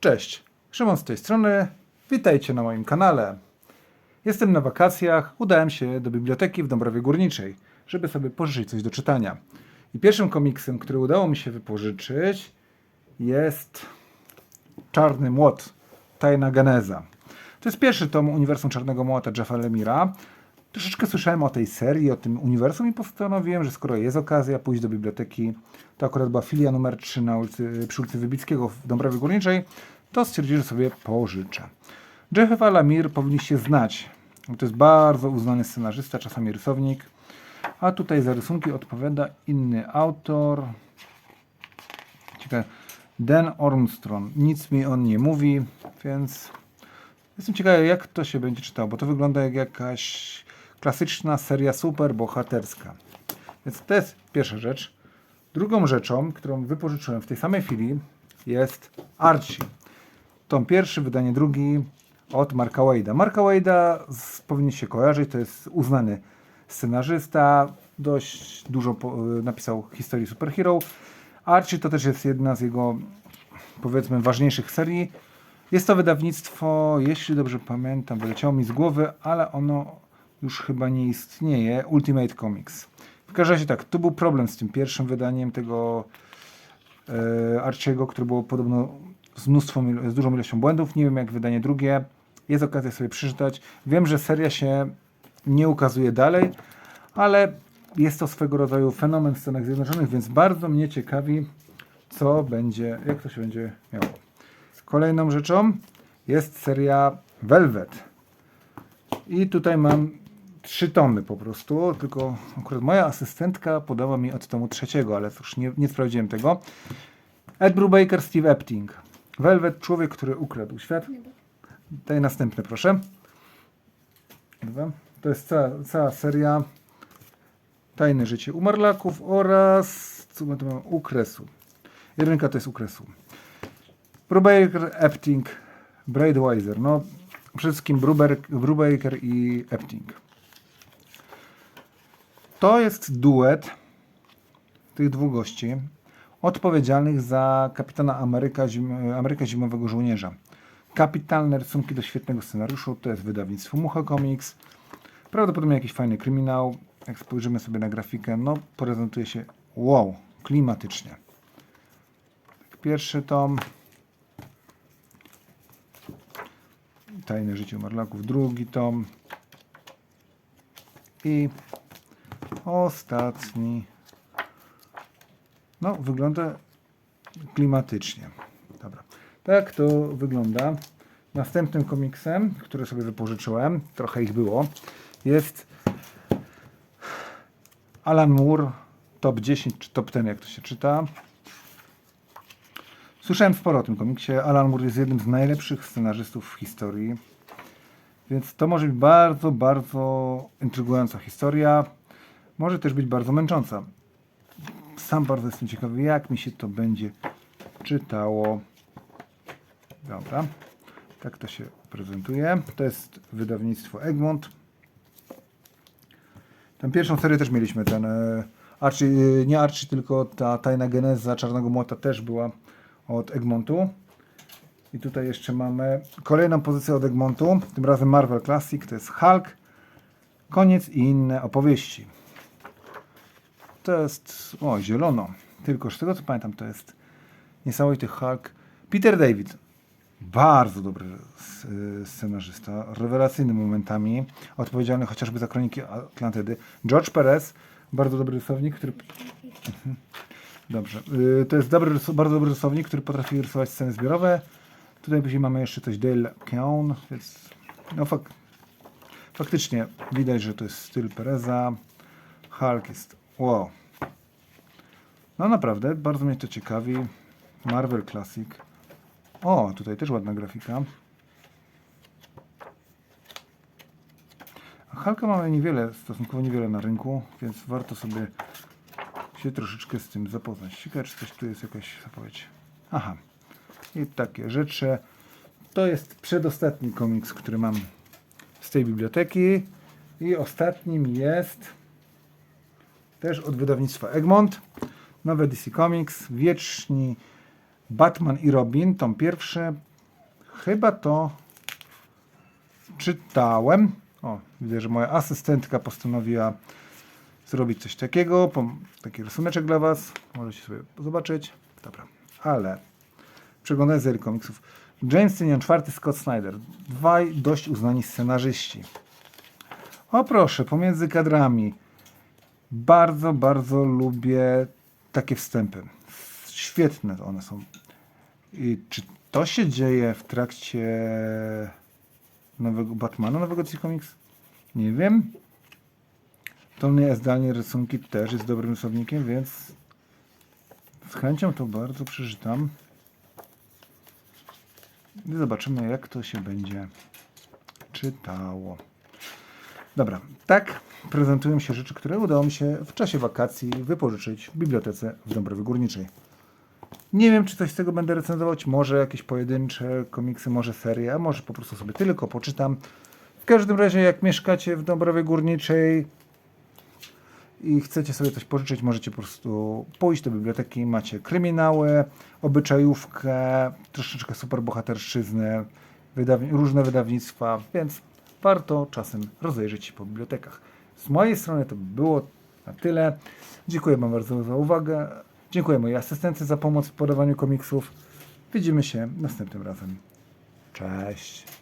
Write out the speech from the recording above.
Cześć, Szymon z tej strony. Witajcie na moim kanale. Jestem na wakacjach, udałem się do biblioteki w Dąbrowie Górniczej, żeby sobie pożyczyć coś do czytania. I pierwszym komiksem, który udało mi się wypożyczyć, jest Czarny Młot, Tajna Geneza. To jest pierwszy tom Uniwersum Czarnego Młota Jeffa Lemira. Troszeczkę słyszałem o tej serii, o tym uniwersum i postanowiłem, że skoro jest okazja pójść do biblioteki, to akurat była filia numer 3 na ulicy, przy ulicy Wybickiego w Dąbrowie Górniczej, to stwierdziłem, że sobie pożyczę. Jeffa Lemire powinniście znać. bo To jest bardzo uznany scenarzysta, czasami rysownik. A tutaj za rysunki odpowiada inny autor. Ciekawe. Dan Ormstrong. Nic mi on nie mówi, więc jestem ciekawy, jak to się będzie czytało, bo to wygląda jak jakaś klasyczna seria superbohaterska. Więc to jest pierwsza rzecz. Drugą rzeczą, którą wypożyczyłem w tej samej chwili, jest Archie. Tom pierwszy, wydanie drugi od Marka Wade'a. Marka Wade'a z- powinniście kojarzyć, to jest uznany scenarzysta, dość dużo po, napisał historii superhero. Archie to też jest jedna z jego, powiedzmy, ważniejszych serii. Jest to wydawnictwo, jeśli dobrze pamiętam, wyleciało mi z głowy, ale ono już chyba nie istnieje. Ultimate Comics. W każdym razie tak, tu był problem z tym pierwszym wydaniem tego e, Archiego, które było podobno z mnóstwą, z dużą ilością błędów. Nie wiem jak wydanie drugie. Jest okazja sobie przeczytać. Wiem, że seria się nie ukazuje dalej, ale jest to swego rodzaju fenomen w Stanach Zjednoczonych, więc bardzo mnie ciekawi, co będzie, jak to się będzie miało. Kolejną rzeczą jest seria Velvet. I tutaj mam trzy tomy po prostu, tylko akurat moja asystentka podała mi od tomu trzeciego, ale cóż, nie, nie sprawdziłem tego. Ed Brubaker, Steve Epting. Velvet, człowiek, który ukradł świat. Daj następny, proszę. Dwa. To jest cała, cała seria Tajne życie umarlaków oraz co my tu mamy? Ukresu. Jedynka to jest Ukresu. Brubaker, Epting, Braidweiser. No, przede wszystkim Brubaker i Epting. To jest duet tych dwóch gości odpowiedzialnych za Kapitana Ameryka, Zim, Ameryka Zimowego Żołnierza. Kapitalne rysunki do świetnego scenariuszu, to jest wydawnictwo Mucha Comics. Prawdopodobnie jakiś fajny kryminał. Jak spojrzymy sobie na grafikę, no prezentuje się wow, klimatycznie. Tak, Pierwszy tom. Tajne życie umarlaków, drugi tom. I ostatni. No, wygląda klimatycznie. Dobra. Tak to wygląda. Następnym komiksem, który sobie wypożyczyłem, trochę ich było, jest Alan Moore, top 10 czy top 10, jak to się czyta. Słyszałem sporo o tym komiksie. Alan Moore jest jednym z najlepszych scenarzystów w historii. Więc to może być bardzo, bardzo intrygująca historia. Może też być bardzo męcząca. Sam bardzo jestem ciekawy, jak mi się to będzie czytało. Dobra. Tak to się prezentuje. To jest wydawnictwo Egmont. Tam pierwszą serię też mieliśmy, ten e, Archie, e, nie Archie, tylko ta tajna geneza Czarnego Młota też była od Egmontu. I tutaj jeszcze mamy kolejną pozycję od Egmontu, tym razem Marvel Classic, to jest Hulk, koniec i inne opowieści. To jest, o zielono, tylko z tego co pamiętam to jest niesamowity Hulk. Peter David, bardzo dobry y, scenarzysta, rewelacyjny momentami, odpowiedzialny chociażby za Kroniki Atlantydy. George Perez, bardzo dobry rysownik, który... Mhm. Dobrze. Y, To jest dobry, bardzo dobry rysownik, który potrafi rysować sceny zbiorowe. Tutaj później mamy jeszcze coś Dale Keown, więc no fak faktycznie widać, że to jest styl Pereza. Hulk jest wow. No naprawdę, bardzo mnie to ciekawi. Marvel Classic. O, tutaj też ładna grafika. A Hulka mamy niewiele, stosunkowo niewiele na rynku, więc warto sobie się troszeczkę z tym zapoznać. Ciekawe, czy coś tu jest jakaś zapowiedź. Aha. I takie rzeczy. To jest przedostatni komiks, który mam z tej biblioteki. I ostatnim jest też od wydawnictwa Egmont. Nowe DC Comics. Wieczni Batman i Robin, tom pierwszy. chyba to czytałem. O, widzę, że moja asystentka postanowiła zrobić coś takiego. Taki rysuneczek dla Was. Możecie sobie zobaczyć. Dobra, ale przeglądając serii komiksów. James Tynion IV, Scott Snyder. Dwaj dość uznani scenarzyści. O proszę, pomiędzy kadrami. Bardzo, bardzo lubię takie wstępy. Świetne one są. I czy to się dzieje w trakcie nowego Batmana, nowego DC Comics? Nie wiem. Tony zdalnie rysunki też jest dobrym rysownikiem, więc z chęcią to bardzo przeczytam. I zobaczymy, jak to się będzie czytało. Dobra, tak prezentują się rzeczy, które udało mi się w czasie wakacji wypożyczyć w bibliotece w Dąbrowie Górniczej. Nie wiem, czy coś z tego będę recenzować, może jakieś pojedyncze komiksy, może serie, a może po prostu sobie tylko poczytam. W każdym razie, jak mieszkacie w Dąbrowie Górniczej i chcecie sobie coś pożyczyć, możecie po prostu pójść do biblioteki, macie kryminały, obyczajówkę, troszeczkę superbohaterszczyznę, wydaw- różne wydawnictwa, więc warto czasem rozejrzeć się po bibliotekach. Z mojej strony to by było na tyle. Dziękuję Wam bardzo za uwagę. Dziękuję mojej asystentce za pomoc w podawaniu komiksów. Widzimy się następnym razem. Cześć.